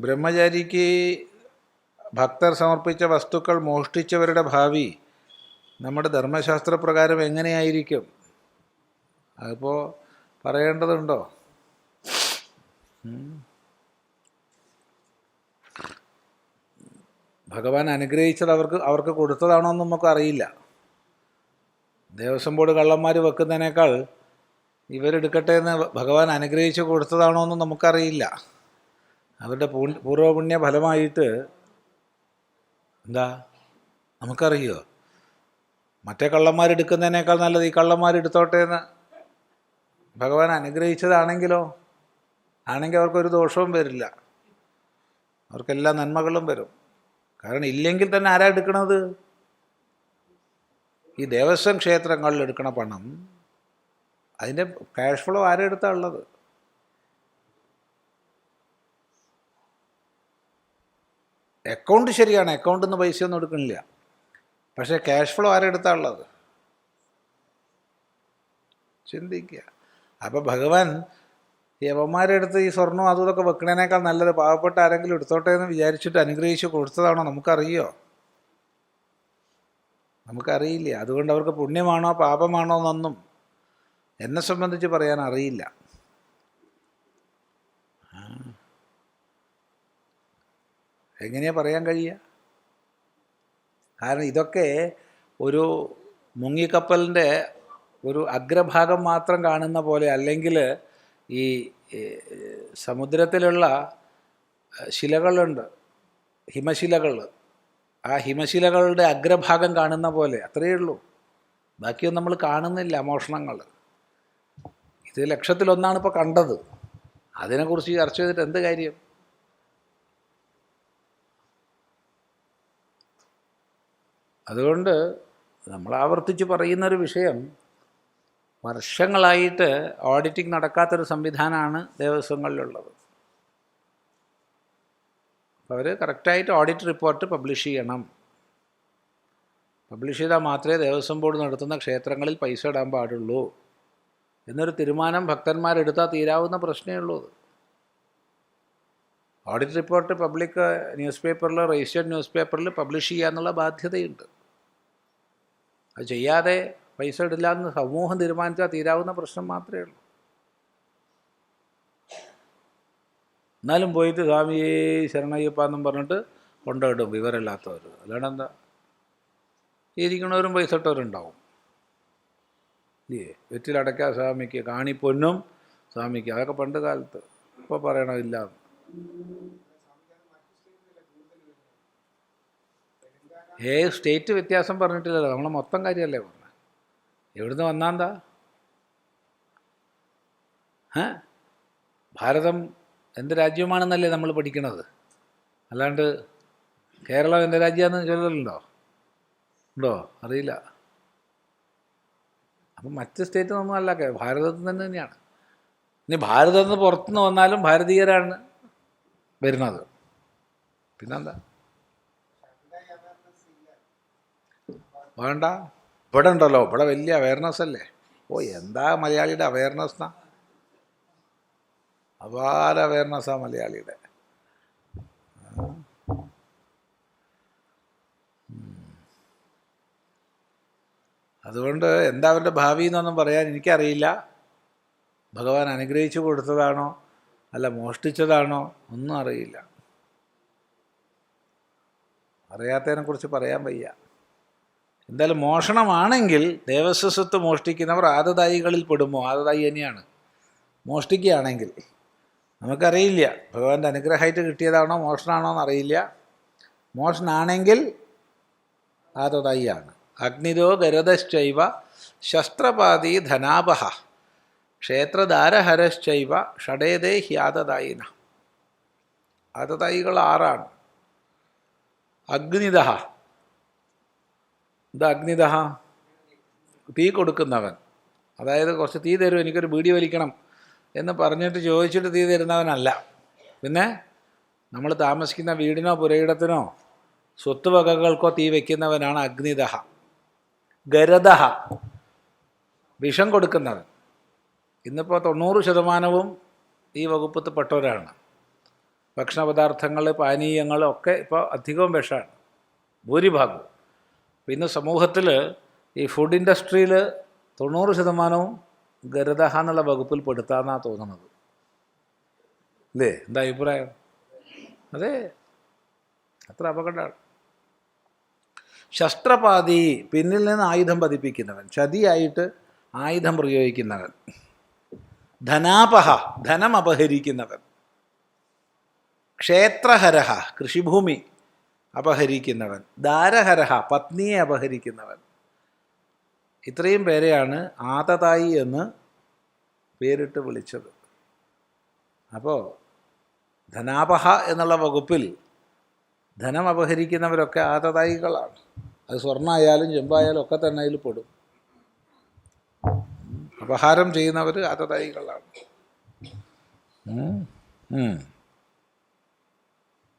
ബ്രഹ്മചാരിക്ക് ഭക്തർ സമർപ്പിച്ച വസ്തുക്കൾ മോഷ്ടിച്ചവരുടെ ഭാവി നമ്മുടെ ധർമ്മശാസ്ത്രപ്രകാരം എങ്ങനെയായിരിക്കും? അതിപ്പോൾ പറയേണ്ടതുണ്ടോ. ഭഗവാൻ അനുഗ്രഹിച്ചത് അവർക്ക് അവർക്ക് കൊടുത്തതാണോ എന്ന് നമുക്ക് അറിയില്ല. ദേവസ്വം ബോർഡ് കള്ളന്മാർ വെക്കുന്നതിനേക്കാൾ ഇവരെടുക്കട്ടെ എന്ന് ഭഗവാൻ അനുഗ്രഹിച്ച് കൊടുത്തതാണോ എന്ന് നമുക്കറിയില്ല. അവരുടെ പൂർവപുണ്യ ഫലമായിട്ട് എന്താ? നമുക്കറിയോ? മറ്റേ കള്ളന്മാരെടുക്കുന്നതിനേക്കാൾ നല്ലത് ഈ കള്ളന്മാരെടുത്തോട്ടെ എന്ന് ഭഗവാൻ അനുഗ്രഹിച്ചതാണെങ്കിലോ? ആണെങ്കിൽ അവർക്കൊരു ദോഷവും വരില്ല. അവർക്കെല്ലാ നന്മകളും വരും. കാരണം ഇല്ലെങ്കിൽ തന്നെ ആരാ എടുക്കണത്? ഈ ദേവസ്വം ക്ഷേത്രങ്ങളിൽ എടുക്കണ പണം അതിന്റെ ക്യാഷ് ഫ്ലോ ആരെടുത്താണ് ഉള്ളത്? അക്കൗണ്ട് ശരിയാണ് അക്കൗണ്ടിൽ നിന്ന് പൈസയൊന്നും എടുക്കണില്ല. പക്ഷേ ക്യാഷ് ഫ്ലോ ആരെ എടുത്താ ഉള്ളത് ചിന്തിക്കുക. അപ്പോൾ ഭഗവാൻ യവന്മാരെടുത്ത് ഈ സ്വർണം അതും ഇതൊക്കെ വെക്കണേനേക്കാൾ നല്ലത്. പാവപ്പെട്ട ആരെങ്കിലും എടുത്തോട്ടെ എന്ന് വിചാരിച്ചിട്ട് അനുഗ്രഹിച്ച് കൊടുത്തതാണോ? നമുക്കറിയോ? നമുക്കറിയില്ല. അതുകൊണ്ട് അവർക്ക് പുണ്യമാണോ പാപമാണോ എന്നൊന്നും എന്നെ സംബന്ധിച്ച് പറയാൻ അറിയില്ല. എങ്ങനെയാ പറയാൻ കഴിയുക? കാരണം ഇതൊക്കെ ഒരു മുങ്ങിക്കപ്പലിന്റെ ഒരു അഗ്രഭാഗം മാത്രം കാണുന്ന പോലെ അല്ലെങ്കിൽ ഈ സമുദ്രത്തിലുള്ള ശിലകളുണ്ട് ഹിമശിലകൾ. ആ ഹിമശിലകളുടെ അഗ്രഭാഗം കാണുന്ന പോലെ അത്രയേ ഉള്ളൂ. ബാക്കിയൊന്നും നമ്മൾ കാണുന്നില്ല മോഷണങ്ങൾ. ഇത് ലക്ഷത്തിലൊന്നാണ് ഇപ്പോൾ കണ്ടത്. അതിനെക്കുറിച്ച് ചർച്ച ചെയ്തിട്ട് എന്ത് കാര്യം? അതുകൊണ്ട് നമ്മൾ ആവർത്തിച്ച് പറയുന്നൊരു വിഷയം വർഷങ്ങളായിട്ട് ഓഡിറ്റിംഗ് നടക്കാത്തൊരു സംവിധാനമാണ് ദേവസ്വങ്ങളിലുള്ളത്. അവർ കറക്റ്റായിട്ട് ഓഡിറ്റ് റിപ്പോർട്ട് പബ്ലിഷ് ചെയ്യണം. പബ്ലിഷ് ചെയ്താൽ മാത്രമേ ദേവസ്വം ബോർഡ് നടത്തുന്ന ക്ഷേത്രങ്ങളിൽ പൈസ ഇടാൻ പാടുള്ളൂ എന്നൊരു തീരുമാനം ഭക്തന്മാരെടുത്താൽ തീരാവുന്ന പ്രശ്നമേ ഉള്ളൂ ഓഡിറ്റ് റിപ്പോർട്ട് പബ്ലിക് ന്യൂസ് പേപ്പറിൽ രജിസ്റ്റേഡ് ന്യൂസ് പേപ്പറിൽ പബ്ലിഷ് ചെയ്യാന്നുള്ള ബാധ്യതയുണ്ട്. അത് ചെയ്യാതെ പൈസ ഇടില്ല എന്ന് സമൂഹം തീരുമാനിച്ചാൽ തീരാവുന്ന പ്രശ്നം മാത്രമേ ഉള്ളൂ. എന്നാലും പോയിട്ട് സ്വാമിയേ ശരണയ്യപ്പ എന്നും പറഞ്ഞിട്ട് കൊണ്ടുവിടും വിവരമില്ലാത്തവർ. അല്ലാണ്ട് എന്താ? ഇരിക്കണവരും പൈസ ഇട്ടവരുണ്ടാവും. ഇല്ലേ? വെറ്റിലടയ്ക്ക സ്വാമിക്ക് കാണിപ്പൊന്നും സ്വാമിക്ക്. അതൊക്കെ പണ്ട് കാലത്ത്. ഇപ്പോൾ പറയണമില്ല ഏത് സ്റ്റേറ്റ് വ്യത്യാസം പറഞ്ഞിട്ടില്ലല്ലോ. നമ്മളെ മൊത്തം കാര്യമല്ലേ പറഞ്ഞത് എവിടുന്ന് വന്നാന്താ? ഏ ഭാരതം എന്ത് രാജ്യമാണെന്നല്ലേ നമ്മൾ പഠിക്കണത്? അല്ലാണ്ട് കേരളം എന്റെ രാജ്യമാണെന്ന് ചൊല്ലലുണ്ടോ? ഉണ്ടോ? അറിയില്ല. അപ്പം മറ്റ് സ്റ്റേറ്റ് ഒന്നും അല്ല. കേ- ഭാരതത്തിൽ തന്നെ തന്നെയാണ്. ഇനി ഭാരതത്തിൽ നിന്ന് പുറത്തുനിന്ന് വന്നാലും ഭാരതീയരാണ് വരുന്നത്. പിന്നെന്താ? വേണ്ട. ഇവിടെ ഉണ്ടല്ലോ. ഇവിടെ വലിയ അവയർനെസ് അല്ലേ? ഓ എന്താ മലയാളിയുടെ അവയർനെസ് എന്നാ അപാര അവയർനെസ്സാ മലയാളിയുടെ. അതുകൊണ്ട് എന്താ അവരുടെ ഭാവി എന്നൊന്നും പറയാൻ എനിക്കറിയില്ല. ഭഗവാൻ അനുഗ്രഹിച്ചു കൊടുത്തതാണോ? അല്ല മോഷ്ടിച്ചതാണോ? ഒന്നും അറിയില്ല. അറിയാത്തതിനെക്കുറിച്ച് പറയാൻ വയ്യ. എന്തായാലും മോഷണമാണെങ്കിൽ ദേവസ്വ മോഷ്ടിക്കുന്നവർ ആദതായികളിൽ പെടുമോ? ആദതായി തന്നെയാണ്. മോഷ്ടിക്കുകയാണെങ്കിൽ. നമുക്കറിയില്ല. ഭഗവാന്റെ അനുഗ്രഹമായിട്ട് കിട്ടിയതാണോ മോഷണമാണോ എന്നറിയില്ല. മോഷണാണെങ്കിൽ ആദതായിയാണ് അഗ്നിരോ ഗരതശ്ചൈവ ശസ്ത്രപാതി ധനാപഹ ക്ഷേത്രധാരഹരശ്ചൈവ ഷടേതേ ഹ്യാദതായിന ആദതായികൾ ആറാണ് അഗ്നിദ ഇത് അഗ്നിദഹ? തീ കൊടുക്കുന്നവൻ. അതായത് കുറച്ച് തീ തരും എനിക്കൊരു ബീഡി വലിക്കണം എന്ന് പറഞ്ഞിട്ട് ചോദിച്ചിട്ട് തീ തരുന്നവനല്ല. പിന്നെ നമ്മൾ താമസിക്കുന്ന വീടിനോ പുരയിടത്തിനോ സ്വത്ത് വകകൾക്കോ തീ വയ്ക്കുന്നവനാണ് അഗ്നിദഹ. ഗരദഹ. വിഷം കൊടുക്കുന്നവൻ. ഇന്നിപ്പോൾ തൊണ്ണൂറ് ശതമാനവും ഈ വകുപ്പത്തിൽപ്പെട്ടവരാണ് ഭക്ഷണ പദാർത്ഥങ്ങൾ പാനീയങ്ങൾ ഒക്കെ ഇപ്പോൾ അധികവും വിഷമാണ്. ഭൂരിഭാഗവും. പിന്നെ സമൂഹത്തിൽ ഈ ഫുഡ് ഇൻഡസ്ട്രിയിൽ തൊണ്ണൂറ് ശതമാനവും ഗരുദഹ എന്നുള്ള വകുപ്പിൽ പെടുത്താമെന്നാണ് തോന്നുന്നത്. അല്ലേ എന്താ അഭിപ്രായം? അതെ. അത്ര അപകടമാണ്. ശസ്ത്രപാതി പിന്നിൽ നിന്ന് ആയുധം പതിപ്പിക്കുന്നവൻ ചതിയായിട്ട് ആയുധം പ്രയോഗിക്കുന്നവൻ ധനാപഹ ധനം അപഹരിക്കുന്നവൻ ക്ഷേത്രഹരഹ കൃഷിഭൂമി അപഹരിക്കുന്നവൻ. ദാരഹരഹ പത്നിയെ അപഹരിക്കുന്നവൻ. ഇത്രയും പേരെയാണ് ആതതായി എന്ന് പേരിട്ട് വിളിച്ചത്. അപ്പോൾ ധനാപഹ എന്നുള്ള വകുപ്പിൽ ധനം അപഹരിക്കുന്നവരൊക്കെ ആതതായികളാണ്. അത് സ്വർണമായാലും ചെമ്പായാലും ഒക്കെ തന്നെ അതിൽ പെടും. അപഹാരം ചെയ്യുന്നവർ ആതതായികളാണ്.